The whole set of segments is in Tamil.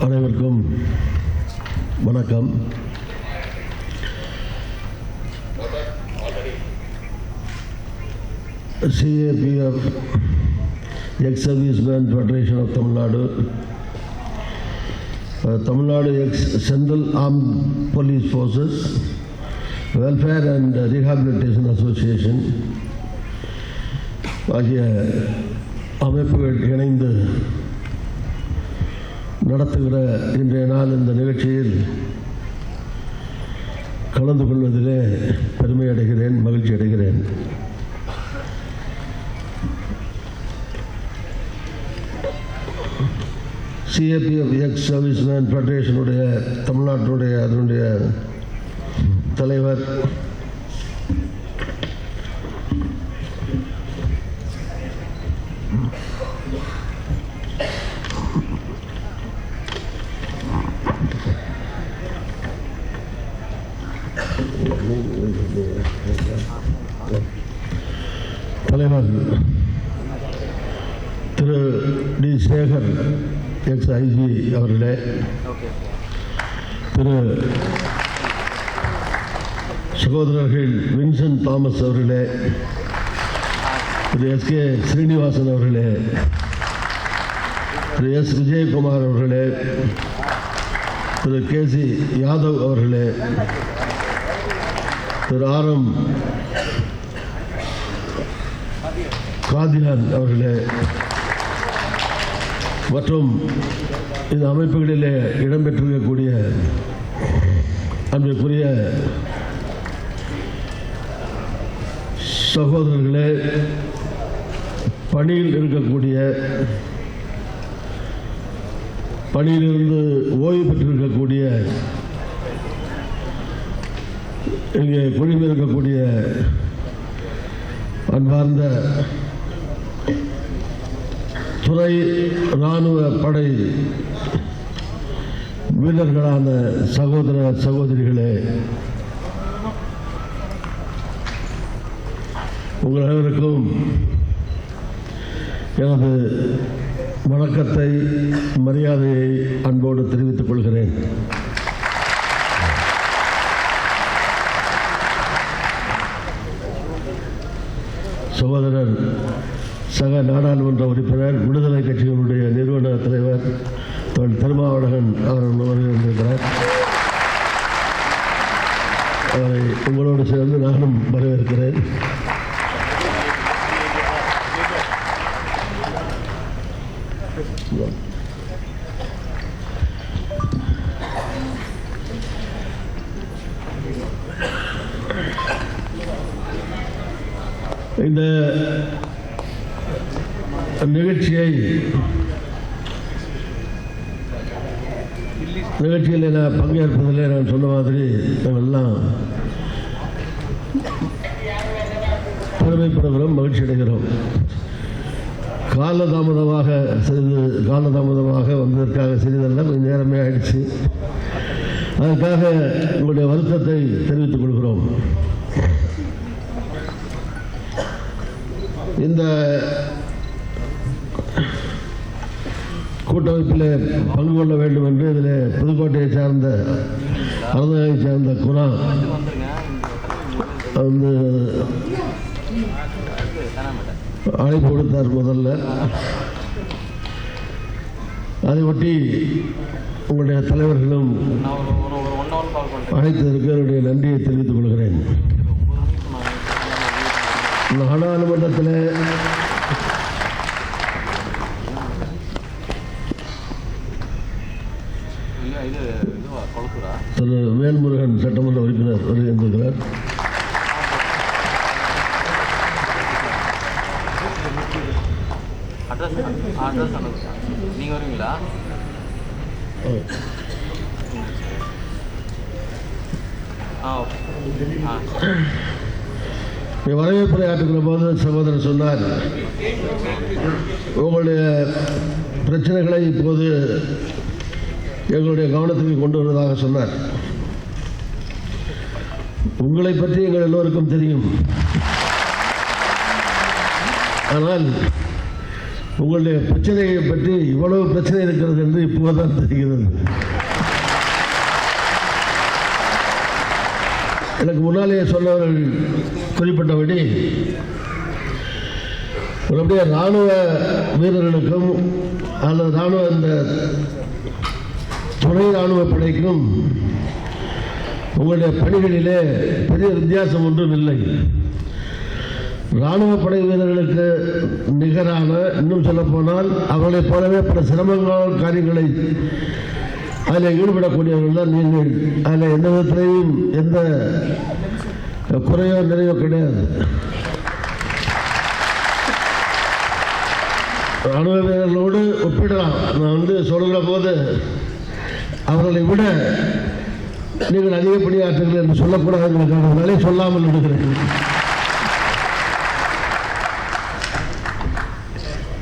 அனைவருக்கும் வணக்கம் C A P F ex serviceman federation of Tamil Nadu Tamil Nadu ex central arm police forces welfare and rehabilitation association ஆகிய அமைப்புகள் இணைந்து நடத்துகிற இன்றைய நாள் இந்த நிகழ்ச்சியில் கலந்து கொள்வதிலே பெருமை அடைகிறேன் மகிழ்ச்சி அடைகிறேன். சிஏபிஎஃப் எக்ஸ் சர்வீஸ் மேன் ஃபெடரேஷனுடைய தமிழ்நாட்டினுடைய அதனுடைய தலைவர் தலைவர் Thiru T. Sekar ex. IG அவர்களே. திரு சகோதரர்கள் வின்சென்ட் தாமஸ் அவர்களே. திரு எஸ். கே. ஸ்ரீனிவாசன் அவர்களே. திரு எஸ். விஜயகுமார் அவர்களே. திரு கே சி யாதவ் அவர்களே திரு ஆர் எம் காதியான் அவர்களே மற்றும் இந்த அமைப்புகளிலே இடம்பெற்றிருக்கக்கூடிய அன்பிற்குரிய சகோதரர்களே பணியில் இருக்கக்கூடிய பணியிலிருந்து ஓய்வு பெற்றிருக்கக்கூடிய இங்கே குழுமிருக்கக்கூடிய அன்பார்ந்த துறை இராணுவ படை வீரர்களான சகோதர சகோதரிகளே உங்கள் அனைவருக்கும் எனது வணக்கத்தை மரியாதையை அன்போடு தெரிவித்துக் கொள்கிறேன். சகோதரர் சக நாடாளுமன்ற உறுப்பினர் விடுதலை கட்சிகளுடைய நிறுவன தலைவர் தொல் திருமாவளகன் அவர் வருகிறார் அவரை உங்களோடு சேர்ந்து நானும் வரவேற்கிறேன். இந்த நிகழ்ச்சியை நிகழ்ச்சியில் நான் பங்கேற்பதில் நான் சொன்ன மாதிரி நாங்கள்லாம் பெருமைப்படுகிறோம் மகிழ்ச்சி அடைகிறோம் காலதாமதமாக சிறிது காலதாமதமாக வந்ததற்காக சிறிதெல்லாம் கொஞ்சம் நேரமே ஆயிடுச்சு. அதற்காக உங்களுடைய வருத்தத்தை தெரிவித்துக் கொள்கிறோம். இந்த கூட்டமைப்பில் பங்கு கொள்ள வேண்டும் என்று இதில் புதுக்கோட்டையை சார்ந்த அறந்தாயை சார்ந்த குணா வந்து அழைப்பு கொடுத்தார் முதல்ல. அதை ஒட்டி உங்களுடைய தலைவர்களும் அழைத்ததற்கு என்னுடைய நன்றியை தெரிவித்துக் கொள்கிறேன். நாடாளுமன்றத்தில் திரு வேல்முருகன் சட்டமன்ற உறுப்பினர் வருகின்றார் அட்ரஸ் நீங்கள் வருவீங்களா? ஆ ஓகே. ஆ. வரவேற்புரை ஆற்றுகிற போது சகோதரர் சொன்னார் உங்களுடைய பிரச்சனைகளை இப்போது எங்களுடைய கவனத்துக்கு கொண்டு வருவதாக சொன்னார். உங்களை பற்றி எங்கள் எல்லோருக்கும் தெரியும். ஆனால் உங்களுடைய பிரச்சனையை பற்றி இவ்வளவு பிரச்சனை இருக்கிறது என்று இப்போதான் தெரிகிறது. எனக்கு முன்னாலேயே சொன்னவர்கள் குறிப்பிட்டபடி நம்முடைய இராணுவ வீரர்களுக்கும் அல்லது இராணுவ இந்த துணை இராணுவ படைக்கும் உங்களுடைய பணிகளிலே பெரிய வித்தியாசம் ஒன்றும் இல்லை. இராணுவ படை வீரர்களுக்கு நிகரான இன்னும் சொல்ல போனால் அவர்களைப் போலவே பல சிரமங்கள் காரியங்களை அதில் ஈடுபடக்கூடியவர்கள் தான் நீங்கள். அதில் எந்த விதத்திலையும் எந்த குறையோ நிறையோ கிடையாது. ராணுவ வீரர்களோடு ஒப்பிடலாம். நான் வந்து சொல்கிற போது அவர்களை விட நீங்கள் அதிக பணியாற்றுங்கள் என்று சொல்லக்கூடாதுங்கிறதுனாலே சொல்லாமல் இருக்கிறேன்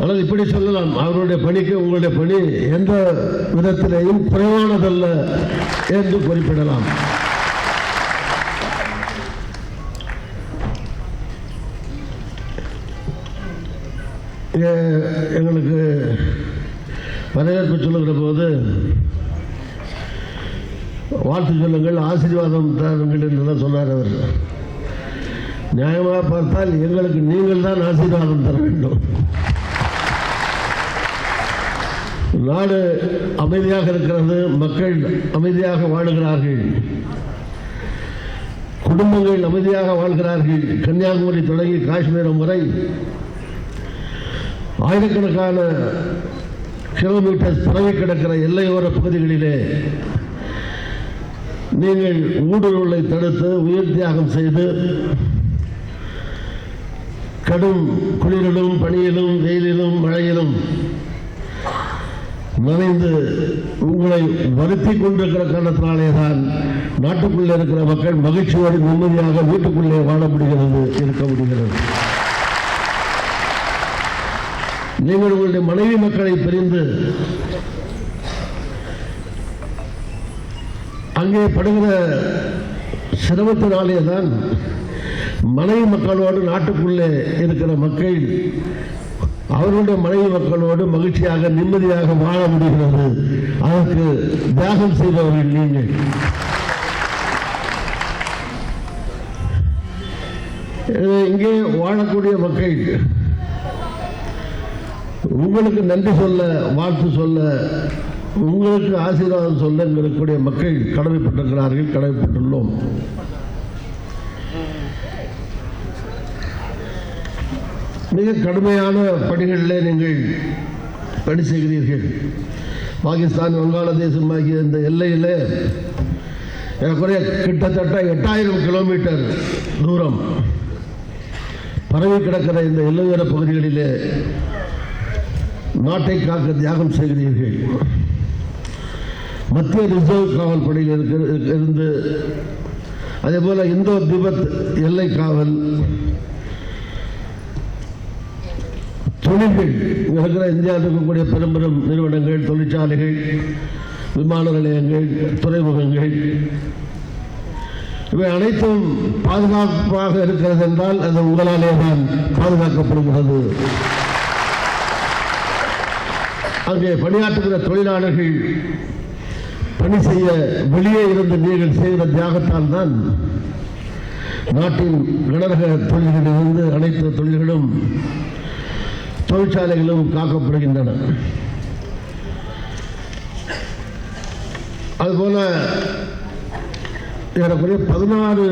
ஆனால் இப்படி சொல்லலாம். அவருடைய பணிக்கு உங்களுடைய பணி எந்த விதத்திலேயும் குறைவானதல்ல என்று குறிப்பிடலாம். எங்களுக்கு வரவேற்பு சொல்லுகிற போது வாழ்த்து சொல்லுங்கள் ஆசீர்வாதம் தாருங்கள் என்றெல்லாம் சொன்னார் அவர். நியாயமாக பார்த்தால் எங்களுக்கு நீங்கள் தான் ஆசீர்வாதம் தர வேண்டும். நாடு அமைதியாக இருக்கிறது மக்கள் அமைதியாக வாழுகிறார்கள். குடும்பங்கள் அமைதியாக வாழ்கிறார்கள். கன்னியாகுமரி தொடங்கி காஷ்மீரம் வரை ஆயிரக்கணக்கான கிலோமீட்டர் பரவி கிடக்கிற எல்லையோர பகுதிகளிலே நீங்கள் ஊடுருவலை தடுத்து உயிர் தியாகம் செய்து கடும் குளிரிலும் பனியிலும் வெயிலிலும் மழையிலும் நனைந்து உங்களை வருத்தி கொண்டிருக்கிற காரணத்தினாலே தான் நாட்டுக்குள்ளே இருக்கிற மக்கள் மகிழ்ச்சியோடு நிம்மதியாக வீட்டுக்குள்ளே வாழ முடிகிறது இருக்க முடிகிறது. நீங்கள் உங்களுடைய மனைவி மக்களை பிரிந்து அங்கே படுகிற சிரமத்தினாலே தான் மனைவி மக்களோடு நாட்டுக்குள்ளே இருக்கிற மக்கள் அவர்களுடைய மனைவி மக்களோடு மகிழ்ச்சியாக நிம்மதியாக வாழ முடிகிறது. அதற்கு தியாகம் செய்தவர்கள் நீங்கள். இங்கே வாழக்கூடிய மக்கள் உங்களுக்கு நன்றி சொல்ல வாழ்த்து சொல்ல உங்களுக்கு ஆசீர்வாதம் சொல்ல இருக்கக்கூடிய மக்கள் கடமைப்பட்டிருக்கிறார்கள் கடமைப்பட்டுள்ளோம். மிக கடுமையான பணிகளில் நீங்கள் பணி செய்கிறீர்கள். பாகிஸ்தான் வங்காளதேசம் ஆகிய இந்த எல்லையில் ஏறக்குறைய கிட்டத்தட்ட எட்டாயிரம் கிலோமீட்டர் தூரம் பரவி கிடக்கிற இந்த எல்லையோர பகுதிகளிலே நாட்டை காக்க தியாகம் செய்கிறீர்கள். மத்திய ரிசர்வ் காவல் படையில் இருந்து அதே போல இந்தோ திபெத் எல்லை காவல் தொழில்கள் இருக்கிற இந்தியாவில் இருக்கக்கூடிய பெரும் பெரும் நிறுவனங்கள் தொழிற்சாலைகள் விமான நிலையங்கள் துறைமுகங்கள் இவை அனைத்தும் பாதுகாப்பாக இருக்கிறது என்றால் அது உங்களாலே தான் பாதுகாக்கப்படுகிறது. அங்கே பணியாற்றுகிற தொழிலாளர்கள் பணி செய்ய வெளியே இருந்து நீங்கள் செய்கிற தியாகத்தால் தான் நாட்டின் கனரக தொழில்களிலிருந்து அனைத்து தொழில்களும் தொழிற்சாலைகளும் காக்கப்படுகின்றன. அதுபோல ஏறக்குறைய பதினாறு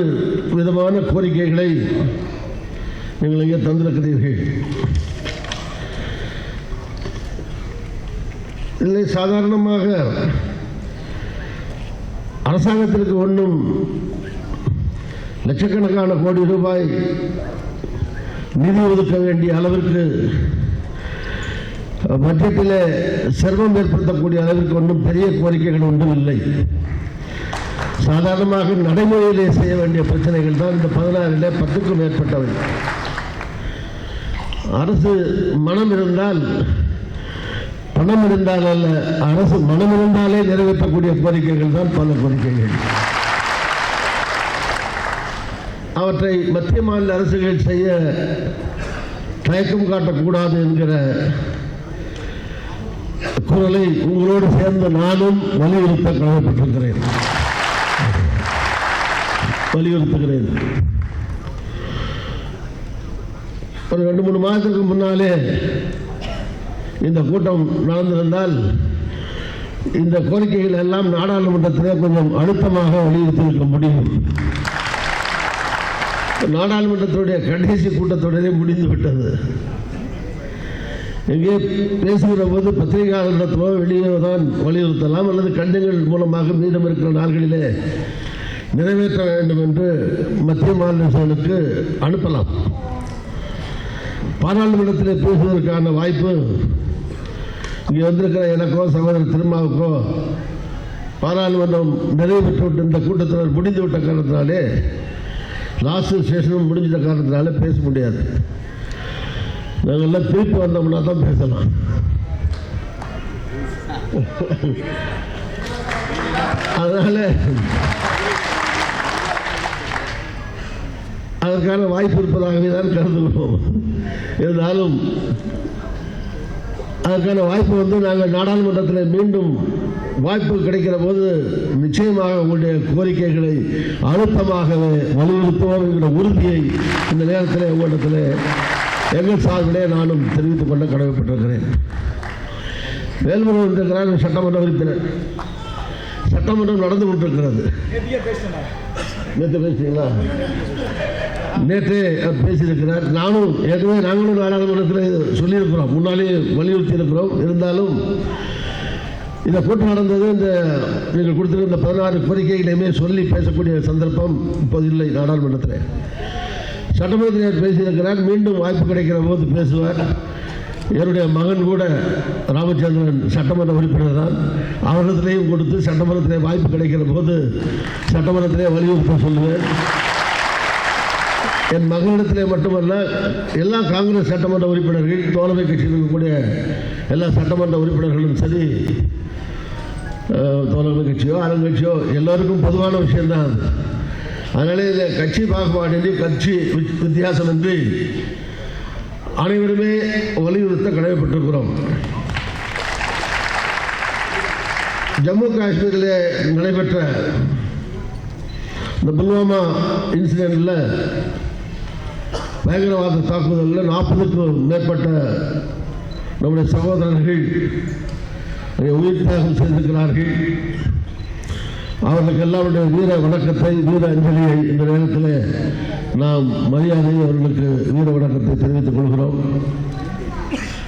விதமான கோரிக்கைகளை நீங்கள் இங்கே தந்திருக்கிறீர்கள். இல்லை சாதாரணமாக அரசாங்கத்திற்கு ஒன்றும் லட்சக்கணக்கான கோடி ரூபாய் நிதி ஒதுக்க வேண்டிய அளவிற்கு பட்ஜெட்டில் சிரமம் ஏற்படுத்தக்கூடிய அளவிற்கு ஒன்றும் பெரிய கோரிக்கைகள் ஒன்றும் இல்லை. சாதாரணமாக நடைமுறையிலே செய்ய வேண்டிய பிரச்சனைகள் தான் இந்த பதினாறில் பத்துக்கும் மேற்பட்டவை. அரசு மனம் இருந்தால் பணம் இருந்தால் அல்ல அரசு மனம் இருந்தாலே நிறைவேற்றக்கூடிய கோரிக்கைகள் தான் பல கோரிக்கைகள். அவற்றை மத்திய மாநில அரசுகள் செய்ய தயக்கம் காட்டக்கூடாது என்கிற குரலை உங்களோடு சேர்ந்து நானும் வலியுறுத்த கடமைப்பட்டிருக்கிறேன். வலியுறுத்துகிறேன். ஒரு ரெண்டு மூணு மாதத்துக்கு முன்னாலே இந்த கூட்டம் நடந்திருந்தால் இந்த கோரிக்கைகள் எல்லாம் நாடாளுமன்றத்திலே கொஞ்சம் அழுத்தமாக வலியுறுத்தியிருக்க முடியும். நாடாளுமன்றத்துடைய கடைசி கூட்டத்தொடரே முடிந்துவிட்டது. எங்கே பேசுகிற போது பத்திரிகையாளர்களிடத்திலோ வெளியே தான் வலியுறுத்தலாம் அல்லது கண்டங்கள் மூலமாக மீதம் இருக்கிற நாள்களிலே நிறைவேற்ற வேண்டும் என்று மத்திய மாநில அரசுகளுக்கு அனுப்பலாம். பாராளுமன்றத்தில் பேசுவதற்கான வாய்ப்பு இங்கே வந்திருக்கிற எனக்கோ சகோதரர் திருமாவுக்கோ பாராளுமன்றம் நிறைவேற்றி விட்டு இந்த கூட்டத்தொடர் முடிந்து விட்ட காரணத்தினாலே லாஸ்ட் செஷனும் முடிஞ்சிட்ட காரணத்தினால பேச முடியாது. நாங்கள்லாம் திருப்பி வந்தோம்னா தான் பேசலாம். அதனால அதற்கான வாய்ப்பு இருப்பதாகவே தான் கருதுகிறோம். இருந்தாலும் அதற்கான வாய்ப்பு வந்து நாங்கள் நாடாளுமன்றத்தில் மீண்டும் வாய்ப்பு கிடைக்கிற போது நிச்சயமாக உங்களுடைய கோரிக்கைகளை அழுத்தமாகவே வலியுறுத்துவோம் என்கிற உறுதியை இந்த நேரத்தில் உங்களிடத்தில் எங்கள் சார்பிலே நானும் தெரிவித்துக் கொள்ள கடமைப்பட்டிருக்கிறேன். வேல்முருகன் இருக்கிறார் சட்டமன்ற உறுப்பினர். சட்டமன்றம் நடந்து கொண்டிருக்கிறது. நேற்று பேசுறீங்களா நேற்று பேசியிருக்கிறார். நானும் ஏற்கனவே நாங்களும் நாடாளுமன்றத்தில் சொல்லியிருக்கிறோம். முன்னாலே வலியுறுத்தி இருக்கிறோம் இருந்தாலும் இந்த கூட்டம் நடந்தது இந்த நீங்கள் கொடுத்திருந்த பதினாறு கோரிக்கைகளையுமே சொல்லி பேசக்கூடிய சந்தர்ப்பம் இப்போது இல்லை நாடாளுமன்றத்தில். சட்டமன்றத்தில் பேசியிருக்கிறார். மீண்டும் வாய்ப்பு கிடைக்கிற போது பேசுவார். என்னுடைய மகன் கூட ராமச்சந்திரன் சட்டமன்ற உறுப்பினர் தான். அவரிடத்திலையும் கொடுத்து சட்டமன்றத்திலே வாய்ப்பு கிடைக்கிற போது சட்டமன்றத்திலே வலியுறுத்த சொல்லுவேன். என் மகளிடத்திலே மட்டுமல்ல எல்லா காங்கிரஸ் சட்டமன்ற உறுப்பினர்கள் தோழமை கட்சியில் இருக்கக்கூடிய எல்லா சட்டமன்ற உறுப்பினர்களும் சரி தோழமை கட்சியோ ஆளுங்கட்சியோ எல்லோருக்கும் பொதுவான விஷயம்தான். அது அதனால இந்த கட்சி பாகுபாடின்றி கட்சி வித்தியாசம் வித்தியாசமின்றி அனைவருமே வலியுறுத்த கடமைப்பட்டிருக்கிறோம். ஜம்மு காஷ்மீரில் நடைபெற்ற இந்த புல்வாமா இன்சிடென்ட்டில் பயங்கரவாத தாக்குதலில் நாற்பதுக்கும் மேற்பட்ட நம்முடைய சகோதரர்கள் உயிர் தியாகம் செய்திருக்கிறார்கள். அவர்களுக்கு எல்லாருடைய வீர வணக்கத்தை வீர அஞ்சலியை இந்த நேரத்தில் நாம் மரியாதை அவர்களுக்கு வீர வணக்கத்தை தெரிவித்துக் கொள்கிறோம்.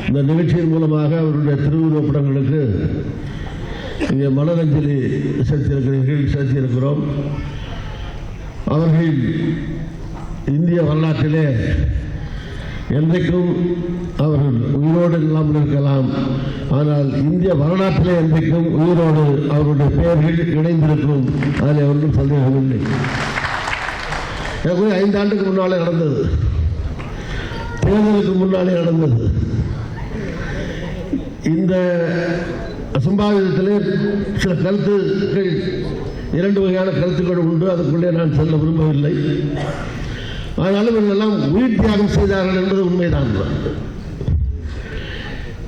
இந்த நிகழ்ச்சியின் மூலமாக அவருடைய திருவுருவப் படங்களுக்கு இங்கே மலரஞ்சலி செலுத்தியிருக்கிறீர்கள் செலுத்தியிருக்கிறோம். அவர்கள் இந்திய வரலாற்றிலே என்றைக்கும் அவர்கள் உயிரோடு இல்லாமல் இருக்கலாம். ஆனால் இந்திய வரலாற்றிலே என்றைக்கும் உயிரோடு அவருடைய பெயர்கள் இணைந்திருக்கும். அதில் ஒன்றும் சந்தேகமில்லை எனக்கு ஐந்து ஆண்டுக்கு முன்னாலே நடந்தது. தேர்தலுக்கு முன்னாலே நடந்தது. இந்த சம்பாவிதத்திலே சில கருத்துக்கள் இரண்டு வகையான கருத்துக்கள் உண்டு. அதுக்குள்ளே நான் செல்ல விரும்பவில்லை. ஆனாலும் இவர்களெல்லாம் உயிர் தியாகம் செய்தார்கள் என்பது உண்மைதான்.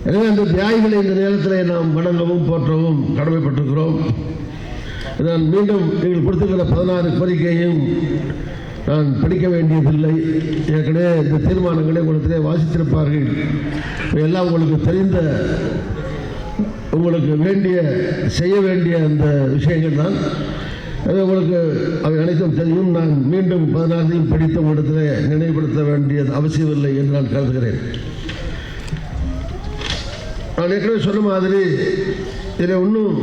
எனவே அந்த தியாகிகளை இந்த நேரத்தில் நாம் வணங்கவும் போற்றவும் கடமைப்பட்டிருக்கிறோம். நான் மீண்டும் நீங்கள் கொடுத்திருக்கிற பதினாறு கோரிக்கையும் நான் படிக்க வேண்டியதில்லை. ஏற்கனவே இந்த தீர்மானங்களை உங்களிடத்திலே வாசித்திருப்பார்கள். எல்லாம் உங்களுக்கு தெரிந்த உங்களுக்கு வேண்டிய செய்ய வேண்டிய அந்த விஷயங்கள் தான் அது உங்களுக்கு அவை அனைத்தும் தெரியும். நான் மீண்டும் பதினாறையும் படித்த இடத்துல நினைவுபடுத்த வேண்டியது அவசியமில்லை என்று நான் கருதுகிறேன். நான் ஏற்கனவே சொன்ன மாதிரி இதில் ஒன்றும்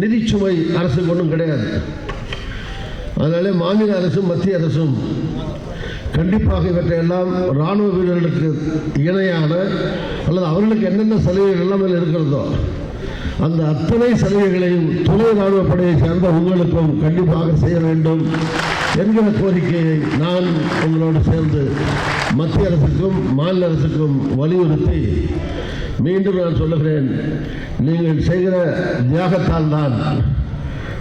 நிதிச்சுமை அரசுக்கு ஒன்றும் கிடையாது. அதனாலே மாநில அரசும் மத்திய அரசும் கண்டிப்பாக இவற்றையெல்லாம் இராணுவ வீரர்களுக்கு இணையான அல்லது அவர்களுக்கு என்னென்ன சலுகைகள் எல்லாம் இருக்கிறதோ அந்த அத்தனை சலுகைகளையும் துணை இராணுவ படையை சேர்ந்த உங்களுக்கும் கண்டிப்பாக செய்ய வேண்டும் என்கிற கோரிக்கையை நான் உங்களோடு சேர்ந்து மத்திய அரசுக்கும் மாநில அரசுக்கும் வலியுறுத்தி மீண்டும் நான் சொல்லுகிறேன் நீங்கள் செய்கிற தியாகத்தால் தான்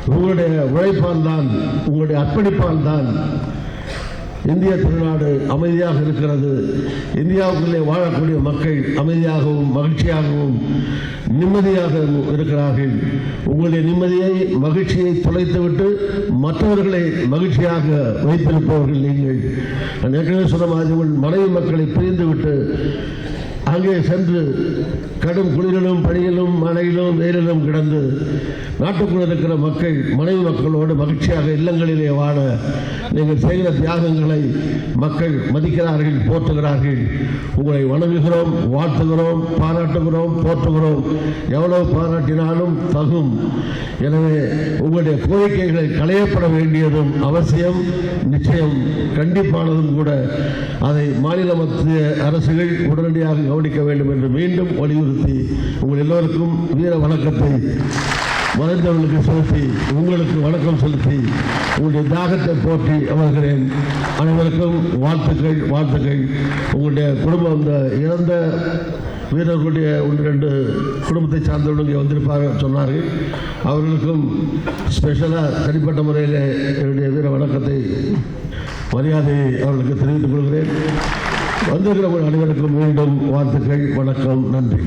உங்களுடைய உழைப்பால் தான் உங்களுடைய அர்ப்பணிப்பால் தான் இந்திய திருநாடு அமைதியாக இருக்கிறது. இந்தியாவுக்குள்ளே வாழக்கூடிய மக்கள் அமைதியாகவும் மகிழ்ச்சியாகவும் நிம்மதியாக இருக்கிறார்கள். உங்களுடைய நிம்மதியை மகிழ்ச்சியை தொலைத்துவிட்டு மற்றவர்களை மகிழ்ச்சியாக வைத்திருப்பவர்கள் நீங்கள். நான் ஏற்கனவே சொன்ன மாதிரி உங்கள் மனைவி மக்களை பிரிந்துவிட்டு அங்கே சென்று கடும் குளிரிலும் பணியிலும் மழையிலும் வெயிலிலும் கிடந்து நாட்டுக்குள் இருக்கிற மக்கள் மனைவி மக்களோடு மகிழ்ச்சியாக இல்லங்களிலே வாழ நீங்கள் செய்கிற தியாகங்களை மக்கள் மதிக்கிறார்கள் போற்றுகிறார்கள். உங்களை வணங்குகிறோம் வாழ்த்துகிறோம் பாராட்டுகிறோம் போற்றுகிறோம். எவ்வளவு பாராட்டினாலும் தகும். எனவே உங்களுடைய கோரிக்கைகளை களையப்பட வேண்டியதும் அவசியம் நிச்சயம் கண்டிப்பானதும் கூட. அதை மாநில மத்திய அரசுகள் உடனடியாக கவனிக்க வேண்டும் என்று மீண்டும் வலியுறுத்தி உங்கள் எல்லோருக்கும் வீர வணக்கத்தை மறைந்தவர்களுக்கு செலுத்தி உங்களுக்கு வணக்கம் செலுத்தி உங்களுடைய தாகத்தை போற்றி அமர்கிறேன். அனைவருக்கும் வாழ்த்துக்கள் வாழ்த்துக்கள். உங்களுடைய குடும்பம் இந்த இறந்த வீரர்களுடைய ஒன்று ரெண்டு குடும்பத்தை சார்ந்தவர்கள் இங்கே வந்திருப்பாங்க சொன்னார்கள். அவர்களுக்கும் ஸ்பெஷலாக தனிப்பட்ட முறையில் என்னுடைய வீர வணக்கத்தை மரியாதையை அவர்களுக்கு தெரிவித்துக் கொள்கிறேன். வந்திருக்கிற அனைவருக்கும் மீண்டும் வாழ்த்துக்கள் வணக்கம் நன்றி.